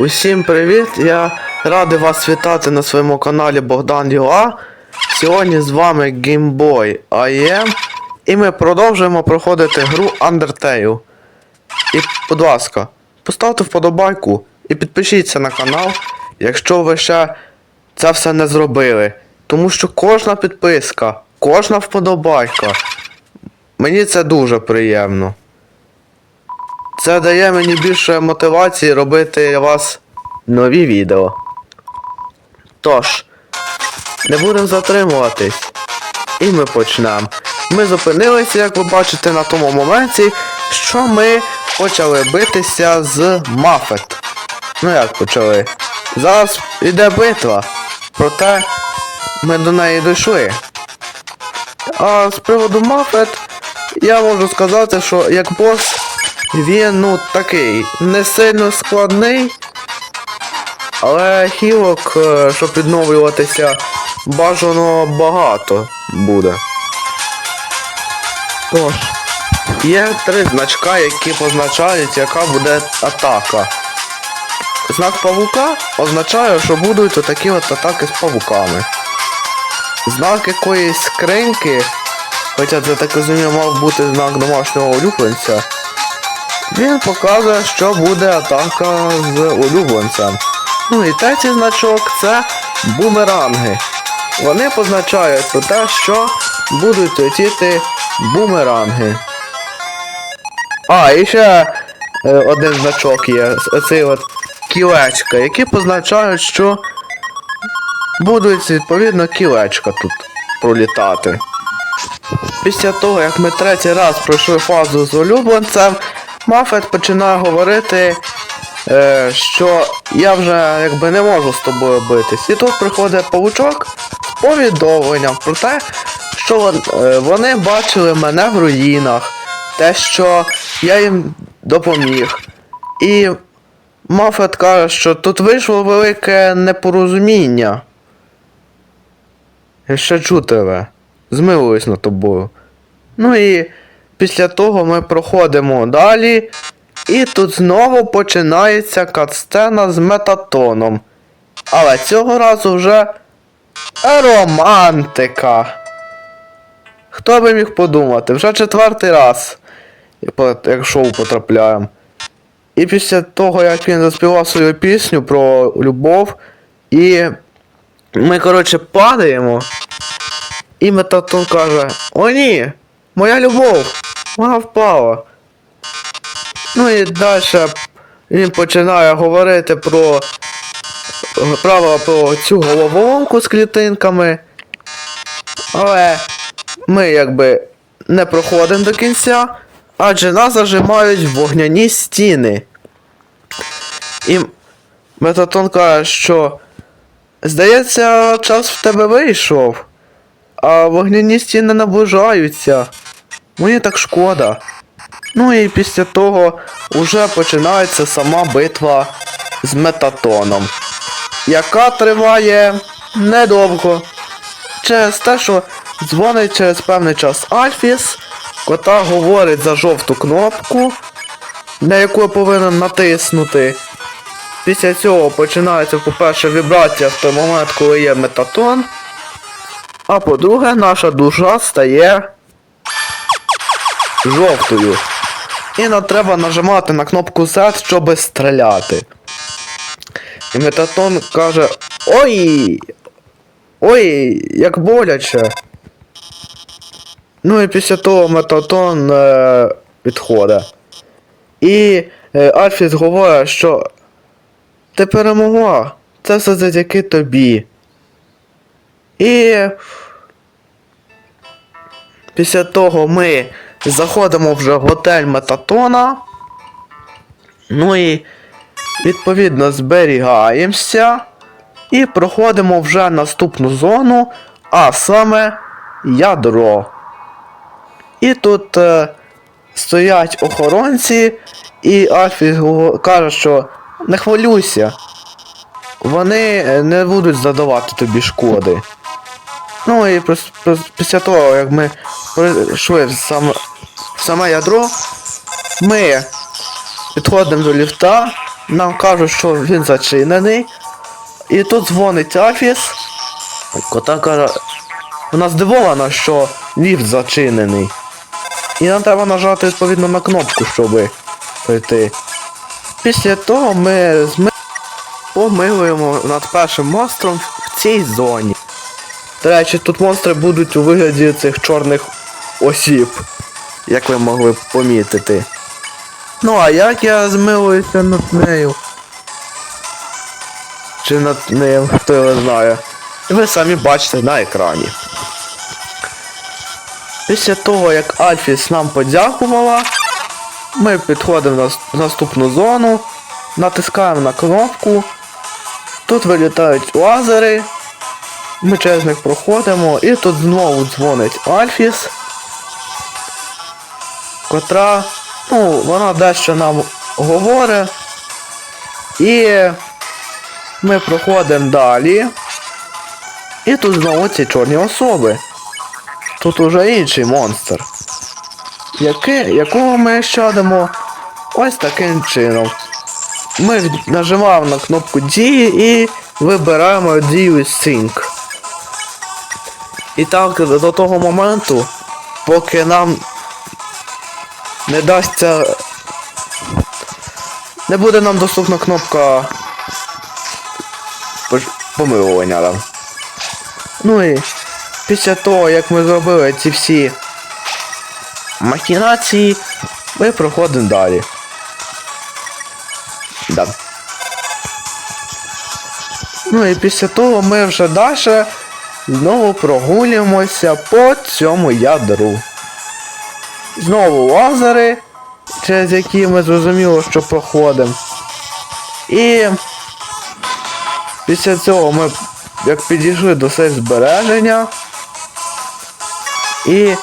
Усім привіт! Я радий вас вітати на своєму каналі Богдан Юа. Сьогодні з вами Gameboy IM і ми продовжуємо проходити гру Undertale. І, будь ласка, поставте вподобайку і підпишіться на канал, якщо ви ще це все не зробили. Тому що кожна підписка, кожна вподобайка. Мені це дуже приємно. Це дає мені більше мотивації робити вас нові відео. Тож, не будемо затримуватись. І ми почнемо. Ми зупинилися, як ви бачите, на тому моменті, що ми почали битися з Мафет. Ну як почали? Зараз йде битва. Проте ми до неї дійшли. А з приводу Мафет, я можу сказати, що як бос він ну такий не сильно складний, але хілок, е, щоб відновлюватися, бажано багато буде. Тож, є три значка, які позначають, яка буде атака. Знак павука означає, що будуть отакі от атаки з павуками. Знак якоїсь скриньки, хоча це так розумію, мав бути знак домашнього улюбленця. Він показує, що буде атака з улюбленцем. Ну і третій значок це бумеранги. Вони позначають про те, що будуть летіти бумеранги. А, і ще е, один значок є, оцей от кілечка, які позначають, що будуть відповідно кілечка тут пролітати. Після того, як ми третій раз пройшли фазу з улюбленцем, Мафет починає говорити, е, що я вже якби не можу з тобою битись. І тут приходить павучок з повідомленням про те, що е, вони бачили мене в руїнах, те, що я їм допоміг. І Мафет каже, що тут вийшло велике непорозуміння. Я ще чу. Змилуюсь над тобою. Ну і після того ми проходимо далі. І тут знову починається катсцена з метатоном. Але цього разу вже романтика. Хто би міг подумати? Вже четвертий раз, як шоу потрапляємо. І після того, як він заспівав свою пісню про любов, і ми, коротше, падаємо. І Метатон каже: О ні! Моя любов! Вона впала. Ну і далі він починає говорити про е, правила про цю головоломку з клітинками. Але ми якби не проходимо до кінця, адже нас зажимають вогняні стіни. І Метатон каже, що здається, час в тебе вийшов. А вогняні стіни наближаються. Мені так шкода. Ну і після того уже починається сама битва з метатоном, яка триває недовго. Через те, що дзвонить через певний час Альфіс, кота говорить за жовту кнопку, на яку я повинен натиснути. Після цього починається, по-перше, вібрація в той момент, коли є метатон. А по-друге, наша душа стає жовтою. І нам треба нажимати на кнопку Z, щоб стріляти. І Метатон каже. Ой! Ой, як боляче. Ну і після того Метатон е, відходить. І е, Альфіс говорить, що ти перемогла. Це все завдяки тобі. І після того ми заходимо вже в готель Метатона. Ну і відповідно зберігаємося. І проходимо вже наступну зону, а саме ядро. І тут е, стоять охоронці, і Альфі каже, що не хвилюйся. Вони е, не будуть задавати тобі шкоди. Ну і після того, як ми прийшли в саме, ядро, ми підходимо до ліфта, нам кажуть, що він зачинений. І тут дзвонить Альфіс. Кота каже. Вона здивована, що ліфт зачинений. І нам треба нажати відповідно на кнопку, щоб пройти. Після того ми помилуємо над першим монстром в цій зоні. До речі, тут монстри будуть у вигляді цих чорних осіб, як ви могли помітити. Ну а як я змилуюся над нею? Чи над ним, хто його знає. Ви самі бачите на екрані. Після того, як Альфіс нам подякувала, ми підходимо с- наступну зону, натискаємо на кнопку. Тут вилітають лазери. Ми через них проходимо і тут знову дзвонить Альфіс, котра, ну, вона дещо нам говорить. І ми проходимо далі. І тут знову ці чорні особи. Тут уже інший монстр. Яке, якого ми щадимо ось таким чином. Ми нажимаємо на кнопку дії і вибираємо дію Sync. І так до того моменту, поки нам не дасться. Не буде нам доступна кнопка помилування там. Ну і після того, як ми зробили ці всі махінації, ми проходимо далі. Да. Ну і після того ми вже далі знову прогулюємося по цьому ядру. Знову лазери, через які ми зрозуміло, що проходимо. І після цього ми як підійшли до сейф збереження. І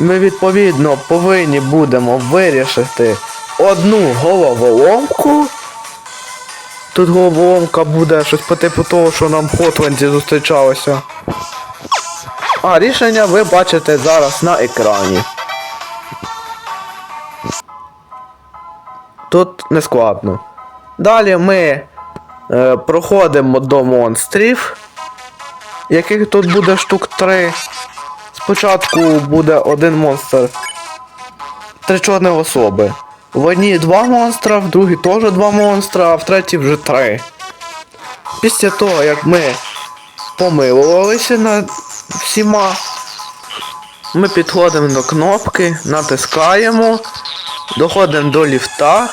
ми відповідно повинні будемо вирішити одну головоломку. Тут головоломка буде щось по типу того, що нам в Хотланді зустрічалося. А рішення ви бачите зараз на екрані. Тут не складно. Далі ми е, проходимо до монстрів, яких тут буде штук 3. Спочатку буде один монстр. Три чорні особи. В одній два монстра, в другій теж два монстра, а в третій вже три. Після того, як ми помилувалися над всіма, ми підходимо до кнопки, натискаємо, доходимо до ліфта,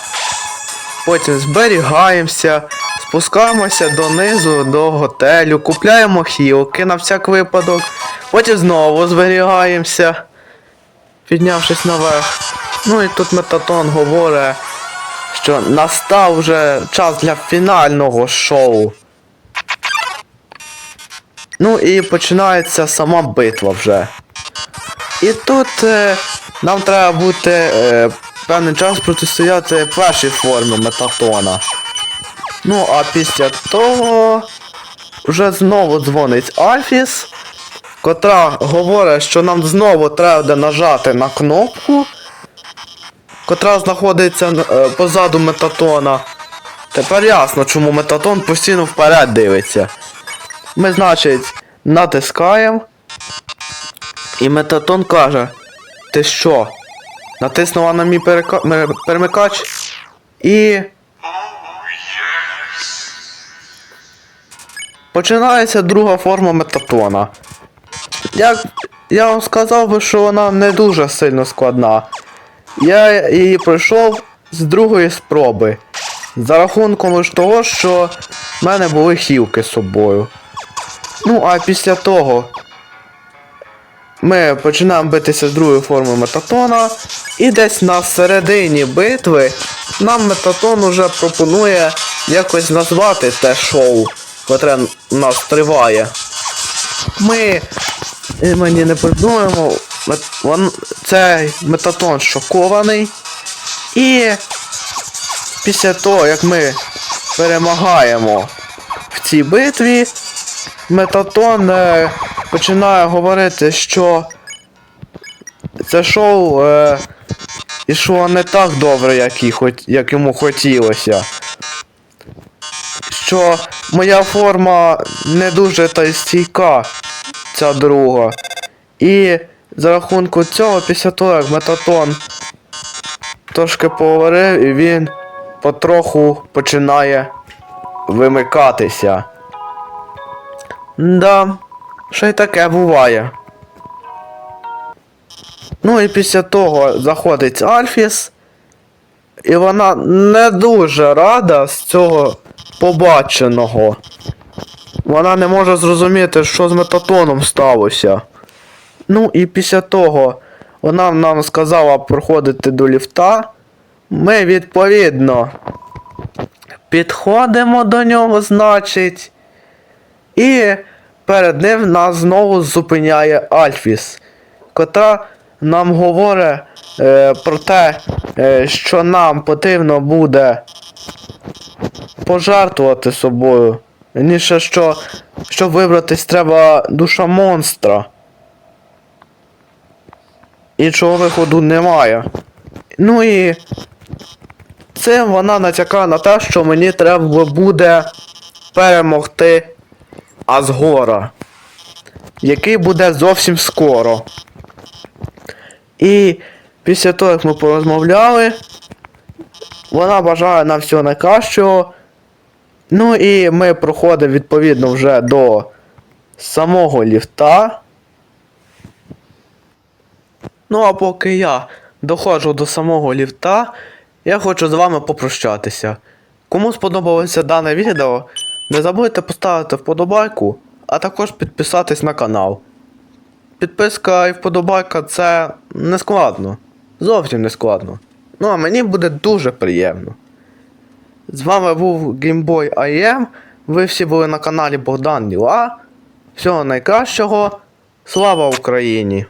потім зберігаємося, спускаємося донизу до готелю, купляємо хілки на всяк випадок, потім знову зберігаємося, піднявшись наверх. Ну і тут Метатон говорить, що настав вже час для фінального шоу. Ну і починається сама битва вже. І тут е, нам треба бути е, певний час протистояти першій формі Метатона. Ну, а після того вже знову дзвонить Альфіс, котра говорить, що нам знову треба нажати на кнопку, котра знаходиться е, позаду Метатона. Тепер ясно, чому Метатон постійно вперед дивиться. Ми, значить, натискаємо. І Метатон каже, ти що? Натиснула на мій перека... перемикач і. Починається друга форма метатона. Як я вам сказав би, що вона не дуже сильно складна. Я її пройшов з другої спроби. За рахунком лиш того, що в мене були хілки з собою. Ну, а після того ми починаємо битися з другої форми метатона. І десь на середині битви нам метатон уже пропонує якось назвати те шоу, котре нас триває. Ми е, мені не придумаємо. Вон- Цей метатон шокований. І після того, як ми перемагаємо в цій битві, Метатон е, починає говорити, що це шоу е, ішло не так добре, як, і як йому хотілося. що моя форма не дуже та й стійка, ця друга. І за рахунку цього, після того, як метатон трошки поговорив, і він потроху починає вимикатися. Да, ще й таке буває. Ну і після того заходить Альфіс, і вона не дуже рада з цього побаченого. Вона не може зрозуміти, що з метатоном сталося. Ну і після того вона нам сказала проходити до ліфта. Ми відповідно підходимо до нього, значить. І перед ним нас знову зупиняє Альфіс, котра нам говорить е, про те, е, що нам потрібно буде пожертвувати собою. Ніше що, щоб вибратись, треба душа монстра. Іншого виходу немає. Ну і цим вона натякає на те, що мені треба буде перемогти Азгора, який буде зовсім скоро. І після того, як ми порозмовляли, вона бажає нам всього найкращого. Ну і ми проходимо відповідно вже до самого ліфта. Ну а поки я доходжу до самого ліфта, я хочу з вами попрощатися. Кому сподобалося дане відео, не забудьте поставити вподобайку, а також підписатись на канал. Підписка і вподобайка це не складно. Зовсім не складно. Ну а мені буде дуже приємно. З вами був Gameboy IM. Ви всі були на каналі Богдан Діла. Всього найкращого. Слава Україні!